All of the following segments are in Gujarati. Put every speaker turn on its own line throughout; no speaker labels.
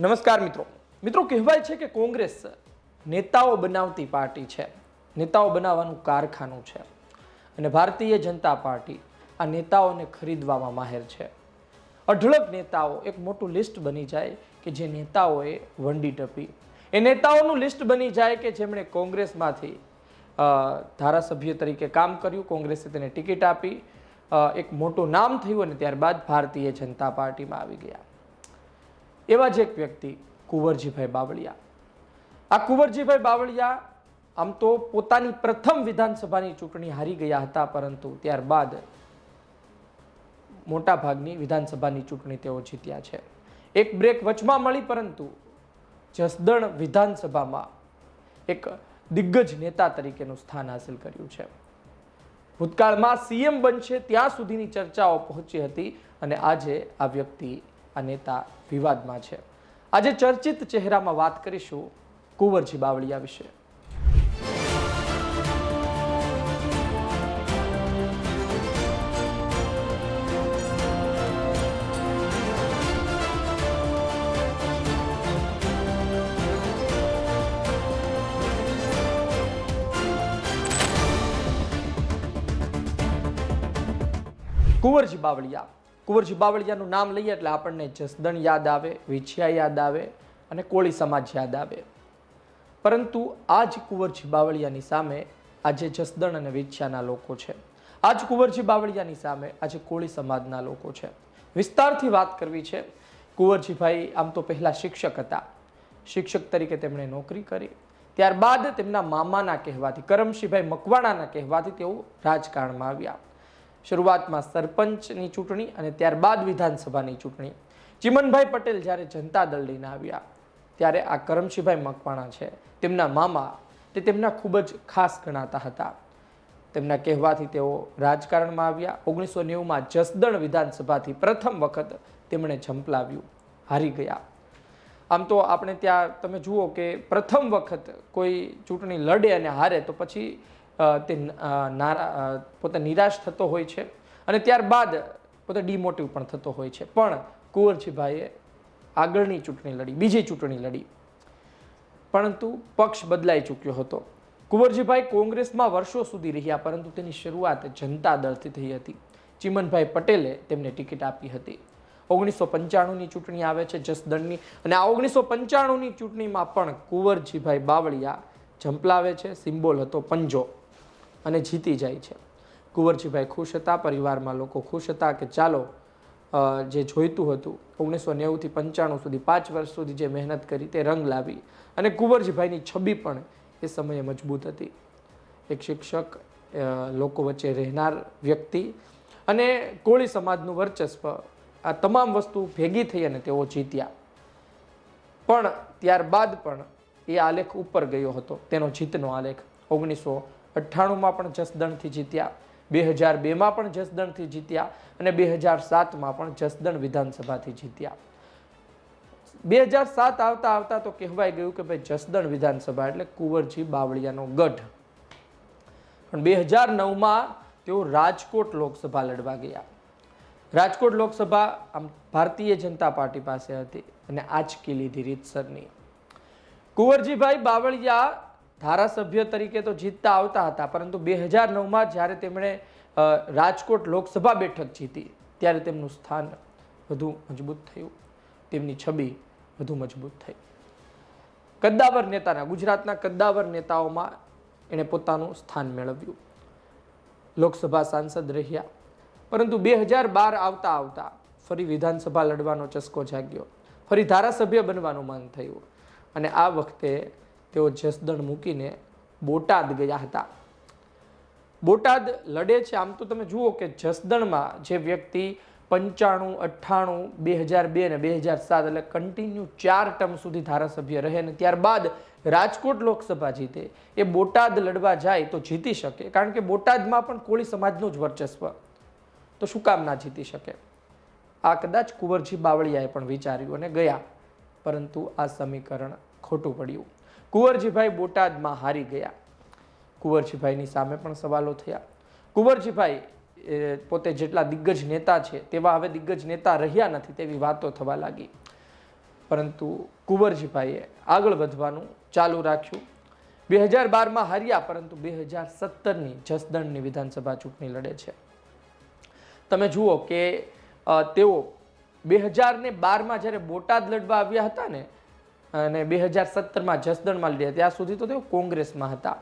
નમસ્કાર મિત્રો. મિત્રો, કહેવાય છે કે કોંગ્રેસ નેતાઓ બનાવતી પાર્ટી છે. નેતાઓ બનાવવાનું કારખાનું છે. અને ભારતીય જનતા પાર્ટી આ નેતાઓને ખરીદવામાં માહેર છે. અઢળક નેતાઓ, એક મોટું લિસ્ટ બની જાય કે જે નેતાઓએ વંડી ટપી. એ નેતાઓનું લિસ્ટ બની જાય કે જેમણે કોંગ્રેસમાંથી ધારાસભ્ય તરીકે કામ કર્યું, કોંગ્રેસે તેને ટિકિટ આપી એક મોટું નામ થયું અને ત્યારબાદ ભારતીય જનતા પાર્ટીમાં આવી ગયા. એવા જ એક વ્યક્તિ, કુંવરજીભાઈ બાવળિયા. આ કુંવરજીભાઈ બાવળિયા આમ તો પોતાની પ્રથમ વિધાનસભાની ચૂંટણી હારી ગયા હતા, પરંતુ ત્યારબાદ મોટાભાગની વિધાનસભાની ચૂંટણી તેઓ જીત્યા છે. એક બ્રેક વચમાં મળી, પરંતુ જસદણ વિધાનસભામાં એક દિગ્ગજ નેતા તરીકેનું સ્થાન હાંસલ કર્યું છે. ભૂતકાળમાં સીએમ બનશે ત્યાં સુધીની ચર્ચાઓ પહોંચી હતી અને આજે આ વ્યક્તિ આ નેતા વિવાદમાં છે. આજે ચર્ચિત ચહેરામાં વાત કરીશું કુંવરજી બાવળિયા વિશે. કુંવરજી બાવળિયા કુંવરજી બાવળિયાનું નામ લઈએ એટલે આપણને જસદણ યાદ આવે, વિછિયા યાદ આવે અને કોળી સમાજ યાદ આવે. પરંતુ આ જ કુંવરજી બાવળિયાની સામે આજે જસદણ અને વિછિયાના લોકો છે આ જ કુંવરજી બાવળિયાની સામે આજે કોળી સમાજના લોકો છે. વિસ્તારથી વાત કરવી છે, કુંવરજીભાઈ આમ તો પહેલાં શિક્ષક હતા. શિક્ષક તરીકે તેમણે નોકરી કરી. ત્યારબાદ તેમના મામાના કહેવાથી, કરમશીભાઈ મકવાણાના કહેવાથી તેઓ રાજકારણમાં આવ્યા. શરૂઆતમાં સરપંચની ચૂંટણી અને ત્યારબાદ વિધાનસભાની ચૂંટણી. ચિમનભાઈ પટેલ જ્યારે જનતા દળ લઈને આવ્યા, ત્યારે આ કરમશીભાઈ મકવાણા છે. તેમના મામા તે તેમના ખૂબ જ ખાસ ગણાતા હતા. તેમના કહેવાથી તેઓ રાજકારણમાં આવ્યા. ઓગણીસો નેવુંમાં જસદણ વિધાનસભાથી પ્રથમ વખત તેમણે ઝંપલાવ્યું. હારી ગયા. આમ તો આપણે ત્યાં તમે જુઓ કે પ્રથમ વખત કોઈ ચૂંટણી લડે અને હારે તો પછી તે નારા પોતે નિરાશ થતો હોય છે અને ત્યારબાદ પોતે ડિમોટિવ પણ થતો હોય છે. પણ કુંવરજીભાઈએ આગળની ચૂંટણી લડી, બીજી ચૂંટણી લડી. પરંતુ પક્ષ બદલાઈ ચૂક્યો હતો. કુંવરજીભાઈ કોંગ્રેસમાં વર્ષો સુધી રહ્યા, પરંતુ તેની શરૂઆત જનતા દળથી થઈ હતી. ચિમનભાઈ પટેલે તેમને ટિકિટ આપી હતી. ઓગણીસો પંચાણુંની ચૂંટણી આવે છે જસદણની અને આ ઓગણીસો પંચાણુંની ચૂંટણીમાં પણ કુંવરજીભાઈ બાવળિયા ઝંપલાવે છે, સિમ્બોલ હતો પંજો. અને જીતી જાય છે. કુંવરજીભાઈ ખુશ હતા, પરિવારમાં લોકો ખુશ હતા કે ચાલો જે જોઈતું હતું, ઓગણીસો નેવુંથી પંચાણું સુધી, પાંચ વર્ષ સુધી જે મહેનત કરી તે રંગ લાવી. અને કુંવરજીભાઈની છબી પણ એ સમયે મજબૂત હતી. એક શિક્ષક લોકો વચ્ચે રહેનાર વ્યક્તિ અને કોળી સમાજનું વર્ચસ્વ, આ તમામ વસ્તુ ભેગી થઈ અને તેઓ જીત્યા. પણ ત્યારબાદ પણ એ આલેખ ઉપર ગયો હતો, તેનો જીતનો આલેખ ઓગણીસો અઠ્ઠાણુંમાં પણ જસદણથી જીત્યા બે હજાર બેમાં પણ જસદણથી જીત્યા અને બે હજાર સાતમાં પણ જસદણ વિધાનસભાથી જીત્યા. બે હજાર સાત આવતા આવતા તો કહેવાય ગયું કે ભાઈ જસદણ વિધાનસભા એટલે કુંવરજી બાવળિયાનો ગઢ. પણ બે હજાર નવમાં તેઓ રાજકોટ લોકસભા લડવા ગયા. રાજકોટ લોકસભા આમ ભારતીય જનતા પાર્ટી પાસે હતી અને આંચકી લીધી રીતસરની. કુંવરજીભાઈ બાવળિયા ધારાસભ્ય તરીકે તો જીતતા આવતા હતા, પરંતુ બે હજાર નવમાં જ્યારે તેમણે રાજકોટ લોકસભા બેઠક જીતી, ત્યારે તેમનું સ્થાન વધુ મજબૂત થયું. તેમની છબી વધુ મજબૂત થઈ. કદ્દાવર નેતાના, ગુજરાતના કદ્દાવર નેતાઓમાં એણે પોતાનું સ્થાન મેળવ્યું. લોકસભા સાંસદ રહ્યા. પરંતુ બે હજાર બાર આવતા આવતા ફરી વિધાનસભા લડવાનો ચસ્કો જાગ્યો. ફરી ધારાસભ્ય બનવાનું મન થયું. અને આ વખતે તેઓ જસદણ મૂકીને બોટાદ ગયા હતા. બોટાદ લડે છે. આમ તો તમે જુઓ કે જસદણમાં જે વ્યક્તિ પંચાણું, અઠ્ઠાણું, બે હજાર બે અને બે હજાર સાત એટલે કન્ટિન્યુ ચાર ટર્મ સુધી ધારાસભ્ય રહે અને ત્યારબાદ રાજકોટ લોકસભા જીતે. એ બોટાદ લડવા જાય તો જીતી શકે. કારણ કે બોટાદમાં પણ કોળી સમાજનું જ વર્ચસ્વ. તો શું કામ ના જીતી શકે? આ કદાચ કુંવરજી બાવળિયાએ પણ વિચાર્યું અને ગયા. પરંતુ આ સમીકરણ ખોટું પડ્યું. કુંવરજીભાઈ બોટાદમાં હારી ગયા. કુંવરજીભાઈની સામે પણ સવાલો થયા. કુંવરજીભાઈ પોતે જેટલા દિગ્ગજ નેતા છે, તેવા હવે દિગ્ગજ નેતા રહ્યા નથી તેવી વાતો થવા લાગી. પરંતુ કુંવરજીભાઈએ આગળ વધવાનું ચાલુ રાખ્યું. બે હજાર બારમાં હાર્યા, પરંતુ બે હજાર સત્તરની જસદણની વિધાનસભા ચૂંટણી લડે છે. તમે જુઓ કે તેઓ બે હજાર ને બારમાં જ્યારે બોટાદ લડવા આવ્યા હતા ને અને બે હજાર સત્તરમાં જસદણમાં લડ્યા ત્યાં સુધી તો તેઓ કોંગ્રેસમાં હતા.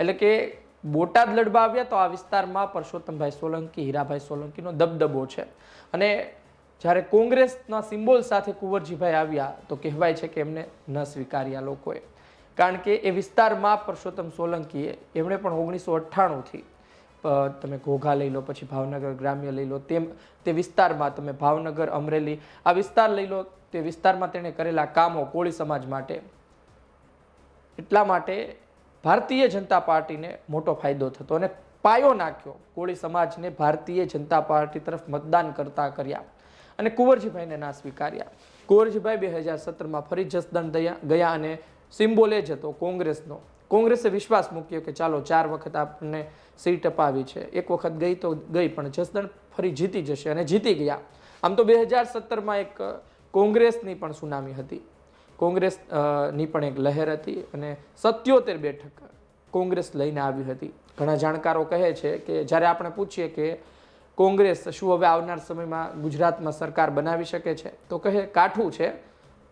એટલે કે બોટાદ લડવા આવ્યા તો આ વિસ્તારમાં પરસોત્તમભાઈ સોલંકી, હીરાભાઈ સોલંકીનો દબદબો છે. અને જ્યારે કોંગ્રેસના સિમ્બોલ સાથે કુંવરજીભાઈ આવ્યા તો કહેવાય છે કે એમને ન સ્વીકાર્યા લોકોએ. કારણ કે એ વિસ્તારમાં પરસોત્તમ સોલંકીએ, એમણે પણ ઓગણીસો અઠ્ઠાણુંથી તમે ઘોઘા લઈ લો, પછી ભાવનગર ગ્રામ્ય લઈ લો, તેમ, તે વિસ્તારમાં તમે ભાવનગર, અમરેલી, આ વિસ્તાર લઈ લો તે વિસ્તારમાં તેણે કરેલા કામો કોળી સમાજ માટે, એટલા માટે ભારતીય જનતા પાર્ટીને મોટો ફાયદો થતો અને પાયો નાખ્યો. કોળી સમાજને ભારતીય જનતા પાર્ટી તરફ મતદાન કરતા કર્યા અને કુંવરજીભાઈને ના સ્વીકાર્યા. કુંવરજીભાઈ બે હજાર સત્તરમાં ફરી જસદણ ગયા અને સિમ્બોલે જ હતો કોંગ્રેસનો. કોંગ્રેસે વિશ્વાસ મૂક્યો કે ચાલો ચાર વખત આપણને સીટ અપાવી છે. એક વખત ગઈ તો ગઈ પણ જસદણ ફરી જીતી જશે અને જીતી ગયા. આમ તો બે હજાર સત્તરમાં એક કોંગ્રેસની પણ સુનામી હતી. કોંગ્રેસની પણ એક લહેર હતી અને સત્યોતેર બેઠક કોંગ્રેસ લઈને આવી હતી. ઘણા જાણકારો કહે છે કે જ્યારે આપણે પૂછીએ કે કોંગ્રેસ શું હવે આવનાર સમયમાં ગુજરાતમાં સરકાર બનાવી શકે છે, તો કહે કાઠું છે,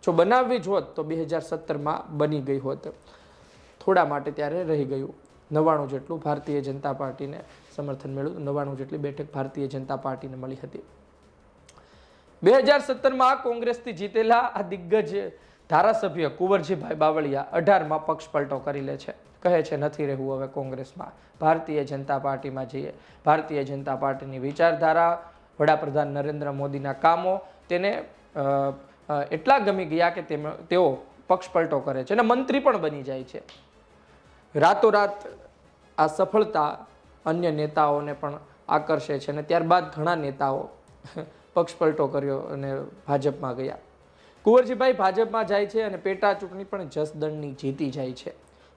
જો બનાવવી જ હોત તો બે હજાર સત્તરમાં બની ગઈ હોત. થોડા માટે ત્યારે રહી ગયું. નવ્વાણું જેટલું ભારતીય જનતા પાર્ટીને સમર્થન મેળવ્યું, નવ્વાણું જેટલી બેઠક ભારતીય જનતા પાર્ટીને મળી હતી. બે હજાર સત્તરમાં કોંગ્રેસથી જીતેલા આ દિગ્ગજ ધારાસભ્ય કુંવરજીભાઈ બાવળિયા અઢારમાં પક્ષ પલટો કરી લે છે. કહે છે, નથી રહેવું હવે કોંગ્રેસમાં. ભારતીય જનતા પાર્ટીમાં જઈએ. ભારતીય જનતા પાર્ટીની વિચારધારા વડાપ્રધાન નરેન્દ્ર મોદીના કામો તેને એટલા ગમી ગયા કે તેઓ પક્ષ પલટો કરે છે અને મંત્રી પણ બની જાય છે. રાતોરાત આ સફળતા અન્ય નેતાઓને પણ આકર્ષે છે અને ત્યારબાદ ઘણા નેતાઓ પક્ષ પલટો કર્યો અને ભાજપમાં ગયા. કુંવરજીભાઈ ભાજપમાં જાય છે અને પેટા ચૂંટણી પણ જસદણની જીતી જાય છે.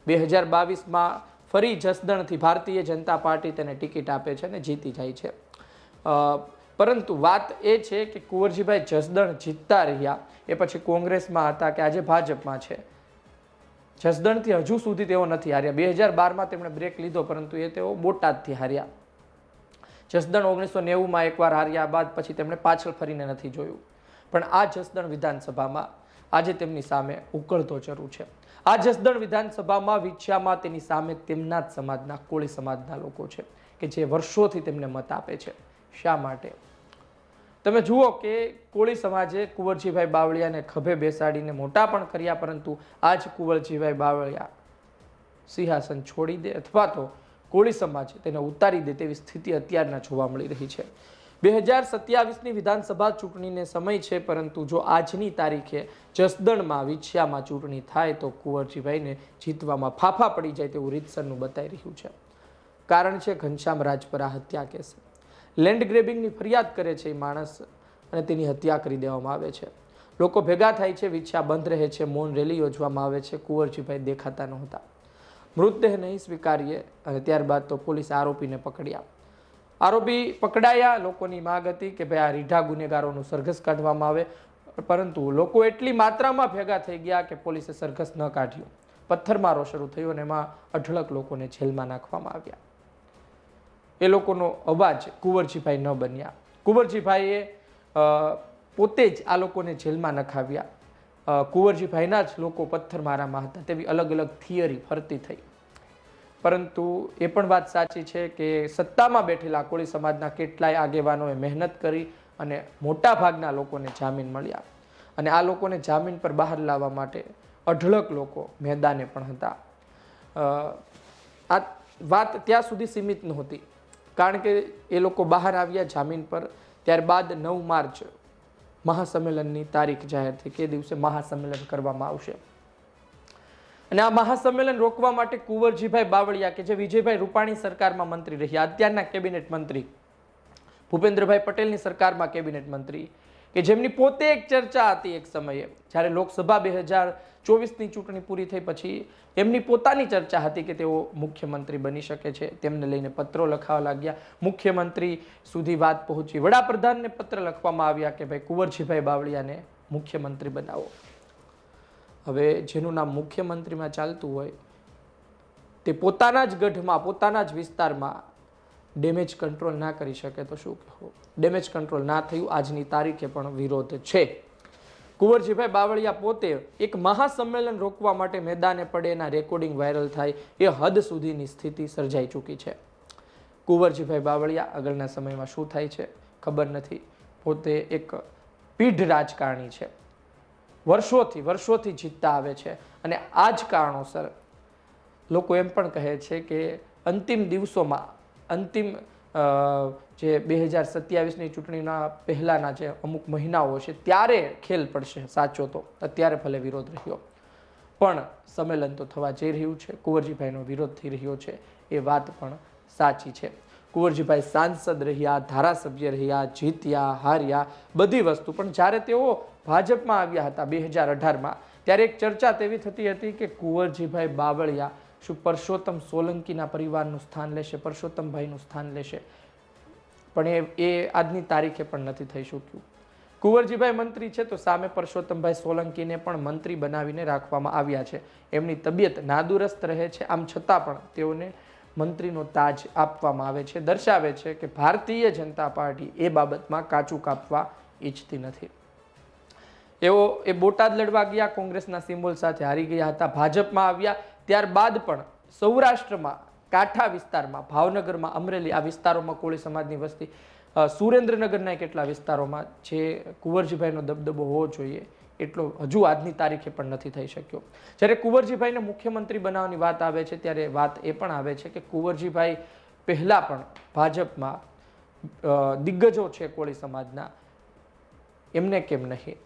બે હજાર બાવીસમાં ફરી જસદણથી ભારતીય જનતા પાર્ટી તેને ટિકિટ આપે છે અને જીતી જાય છે. પરંતુ વાત એ છે કે કુંવરજીભાઈ જસદણ જીતતા રહ્યા, એ પછી કોંગ્રેસમાં હતા કે આજે ભાજપમાં છે. જસદણથી હજુ સુધી તેઓ નથી હાર્યા. બે હજાર બારમાં તેમણે બ્રેક લીધો, પરંતુ એ તેઓ બોટાદથી હાર્યા. જસદણ ઓગણીસો નેવુંમાં એકવાર હાર્યા બાદ પછી તેમણે પાછળ ફરીને નથી જોયું. પણ આ જસદણ વિધાનસભામાં આજે તેમની સામે ઉકળતો જરૂર છે. આ જસદણ વિધાનસભામાં વિછ્યામાં તેની સામે તેમના જ સમાજના, કોળી સમાજના લોકો છે કે જે વર્ષોથી તેમને મત આપે છે. શા માટે? તમે જુઓ કે કોળી સમાજે કુંવરજીભાઈ બાવળિયાને ખભે બેસાડીને મોટા પણ કર્યા, પરંતુ આજ કુંવરજીભાઈ બાવળિયા સિંહાસન છોડી દે અથવા તો કોળી સમાજ તેને ઉતારી દે તેવી સ્થિતિ અત્યારના જોવા મળી રહી છે. બે હજાર સત્યાવીસની વિધાનસભા ચૂંટણીને સમય છે, પરંતુ જો આજની તારીખે જસદણમાં વિછિયામાં ચૂંટણી થાય, તો કુંવરજીભાઈને જીતવામાં ફાફા પડી જાય તેવું રીતસરનું બતાવી રહ્યું છે. કારણ છે, ઘનશ્યામ રાજપરા હત્યા કેસ. લેન્ડ ગ્રેબિંગની ફરિયાદ કરે છે એ માણસ અને તેની હત્યા કરી દેવામાં આવે છે. લોકો ભેગા થાય છે, વિછ્યા બંધ રહે છે, મૌન રેલી યોજવામાં આવે છે, કુંવરજીભાઈ દેખાતા નહોતા. મૃતદેહ નહીં સ્વીકારીએ અને ત્યારબાદ તો પોલીસ આરોપીને પકડ્યા. આરોપી પકડાયા, લોકોની માગ હતી કે ભાઈ આ રીઢા ગુનેગારોનું સરઘસ કાઢવામાં આવે. પરંતુ લોકો એટલી માત્રામાં ભેગા થઈ ગયા કે પોલીસે સરઘસ ન કાઢ્યું. પથ્થરમારો શરૂ થયો અને એમાં અઢળક લોકોને જેલમાં નાખવામાં આવ્યા. એ લોકોનો અવાજ કુંવરજીભાઈ ન બન્યા. કુંવરજીભાઈએ પોતે જ આ લોકોને જેલમાં નખાવ્યા. કુંવરજીભાઈના જ લોકો પથ્થરમારામાં હતા. તેવી અલગ અલગ થિયરી ફરતી થઈ. પરંતુ એ પણ વાત સાચી છે કે સત્તામાં બેઠેલા કોળી સમાજના કેટલાય આગેવાનોએ મહેનત કરી અને મોટા ભાગના લોકોને જામીન મળ્યા. અને આ લોકોને જામીન પર બહાર લાવવા માટે અઢળક લોકો મેદાને પણ હતા. આ વાત ત્યાં સુધી સીમિત નહોતી. કારણ કે એ લોકો બહાર આવ્યા જામીન પર. ત્યારબાદ નવ માર્ચ મહાસંમેલનની તારીખ જાહેર થઈ કે દિવસે મહાસંમેલન કરવામાં આવશે. અને આ મહાસંમેલન રોકવા માટે કુંવરજીભાઈ બાવળિયા કે જે વિજયભાઈ રૂપાણી સરકારમાં મંત્રી રહ્યા, અત્યારના કેબિનેટ મંત્રી ભૂપેન્દ્રભાઈ પટેલની સરકારમાં કેબિનેટ મંત્રી, કે જેમની પોતે એક ચર્ચા હતી એક સમયે, જ્યારે લોકસભા બે હજાર ચોવીસની ચૂંટણી પૂરી થઈ પછી એમની પોતાની ચર્ચા હતી કે તેઓ મુખ્યમંત્રી બની શકે છે. તેમને લઈને પત્રો લખાવા લાગ્યા. મુખ્યમંત્રી સુધી વાત પહોંચી. વડાપ્રધાનને પત્ર લખવામાં આવ્યા કે, ભાઈ, કુંવરજીભાઈ બાવળિયાને મુખ્યમંત્રી બનાવો. હવે જેનું નામ મુખ્યમંત્રીમાં ચાલતું હોય, તે પોતાના જ ગઢમાં, પોતાના જ વિસ્તારમાં ડેમેજ કંટ્રોલ ના કરી શકે તો શું કહેવું ડેમેજ કંટ્રોલ ના થયું. આજની તારીખે પણ વિરોધ છે. કુંવરજીભાઈ બાવળિયા પોતે એક મહાસંમેલન રોકવા માટે મેદાને પડે, એના રેકોર્ડિંગ વાયરલ થાય, એ હદ સુધીની સ્થિતિ સર્જાઈ ચૂકી છે. કુંવરજીભાઈ બાવળિયા આગળના સમયમાં શું થાય છે ખબર નથી. પોતે એક પીઢ રાજકારણી છે. વર્ષોથી વર્ષોથી જીતતા આવે છે અને આ જ કારણોસર લોકો એમ પણ કહે છે કે અંતિમ દિવસોમાં અંતિમ જે બે હજાર સત્યાવીસની ચૂંટણીના પહેલાંના જે અમુક મહિનાઓ છે, ત્યારે ખેલ પડશે, સાચો તો. અત્યારે ભલે વિરોધ રહ્યો. પણ સંમેલન તો થવા જઈ રહ્યું છે. કુંવરજીભાઈનો વિરોધ થઈ રહ્યો છે. એ વાત પણ સાચી છે. કુંવરજીભાઈ સાંસદ રહ્યા, ધારાસભ્ય રહ્યા, જીત્યા, હાર્યા, બધી વસ્તુ. પણ જ્યારે તેઓ ભાજપમાં આવ્યા હતા બે હજાર અઢારમાં, ત્યારે એક ચર્ચા તેવી થતી હતી કે કુંવરજીભાઈ બાવળિયા શું પરસોત્તમ સોલંકીના પરિવારનું સ્થાન લેશે પરસોત્તમભાઈનું સ્થાન લેશે? પણ એ એ આજની તારીખે પણ નથી થઈ શક્યું. કુંવરજીભાઈ મંત્રી છે તો સામે પરસોત્તમભાઈ સોલંકીને પણ મંત્રી બનાવીને રાખવામાં આવ્યા છે. એમની તબિયત નાદુરસ્ત રહે છે, આમ છતાં પણ તેઓને મંત્રીનો તાજ આપવામાં આવે છે. દર્શાવે છે કે ભારતીય જનતા પાર્ટી એ બાબતમાં કાચું કાપવા ઈચ્છતી નથી. એઓ એ બોટાદ લડવા ગયા, કોંગ્રેસના સિમ્બોલ સાથે હારી ગયા હતા, ભાજપમાં આવ્યા ત્યારબાદ પણ સૌરાષ્ટ્રમાં, કાંઠા વિસ્તારમાં, ભાવનગરમાં, અમરેલી, આ વિસ્તારોમાં કોળી સમાજની વસ્તી સુરેન્દ્રનગરના કેટલા વિસ્તારોમાં જે કુંવરજીભાઈનો દબદબો હોવો જોઈએ, એટલો હજુ આજની તારીખે પણ નથી થઈ શક્યો. જ્યારે કુંવરજીભાઈને મુખ્યમંત્રી બનાવવાની વાત આવે છે, ત્યારે વાત એ પણ આવે છે કે કુંવરજીભાઈ પહેલાં પણ ભાજપમાં દિગ્ગજો છે કોળી સમાજના, એમને કેમ નહીં?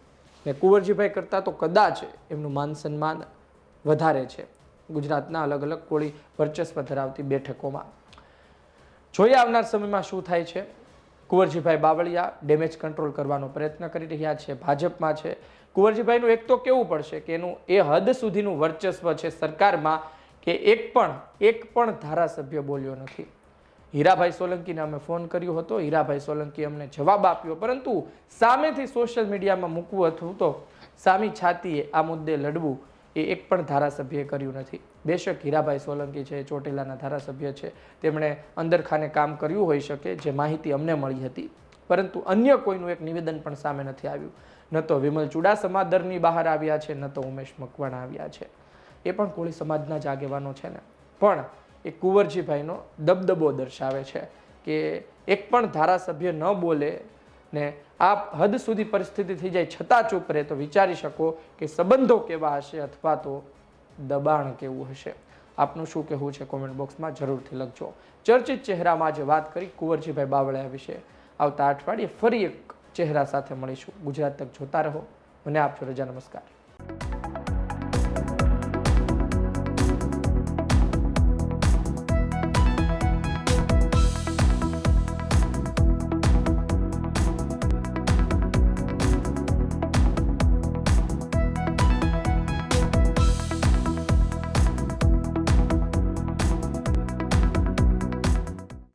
ને કુંવરજીભાઈ કરતાં તો કદાચ એમનું માન સન્માન વધારે છે. ગુજરાતના અલગ અલગ કોળી વર્ચસ્વ ધરાવતી બેઠકોમાં. જોઈએ આવનાર સમયમાં શું થાય છે. કુંવરજીભાઈ બાવળિયા ડેમેજ કંટ્રોલ કરવાનો પ્રયત્ન કરી રહ્યા છે. ભાજપમાં છે. કુંવરજીભાઈનું એક તો કેવું પડશે કે એનું એ હદ સુધીનું વર્ચસ્વ છે સરકારમાં કે એક પણ એક પણ ધારાસભ્ય બોલ્યો નથી. હીરાભાઈ સોલંકીને અમે ફોન કર્યો હતો. હીરાભાઈ સોલંકી અમને જવાબ આપ્યો. પરંતુ સામેથી સોશિયલ મીડિયામાં મૂકવું હતું તો સામી છાતીએ આ મુદ્દે લડવું એ એક પણ ધારાસભ્યએ કર્યું નથી. બેશક હીરાભાઈ સોલંકી છે, ચોટીલાના ધારાસભ્ય છે, તેમણે અંદરખાને કામ કર્યું હોઈ શકે જે માહિતી અમને મળી હતી. પરંતુ અન્ય કોઈનું એક નિવેદન પણ સામે નથી આવ્યું. ન તો વિમલ ચુડાસમા દરની બહાર આવ્યા છે, ન તો ઉમેશ મકવાણા આવ્યા છે. એ પણ કોળી સમાજના જ આગેવાનો છે ને. પણ એ કુંવરજીભાઈનો દબદબો દર્શાવે છે કે એક પણ ધારાસભ્ય ન બોલે ને આ હદ સુધી પરિસ્થિતિ થઈ જાય છતાં ચૂપ રહે તો વિચારી શકો કે સંબંધો કેવા હશે અથવા તો દબાણ કેવું હશે. આપનું શું કહેવું છે કોમેન્ટ બોક્સમાં જરૂરથી લખજો. ચર્ચિત ચહેરામાં આજે વાત કરી કુંવરજીભાઈ બાવળિયા વિશે. આવતા અઠવાડિયે ફરી એક ચહેરા સાથે મળીશું. ગુજરાત તક જોતા રહો. મને આપજો રજા નમસ્કાર.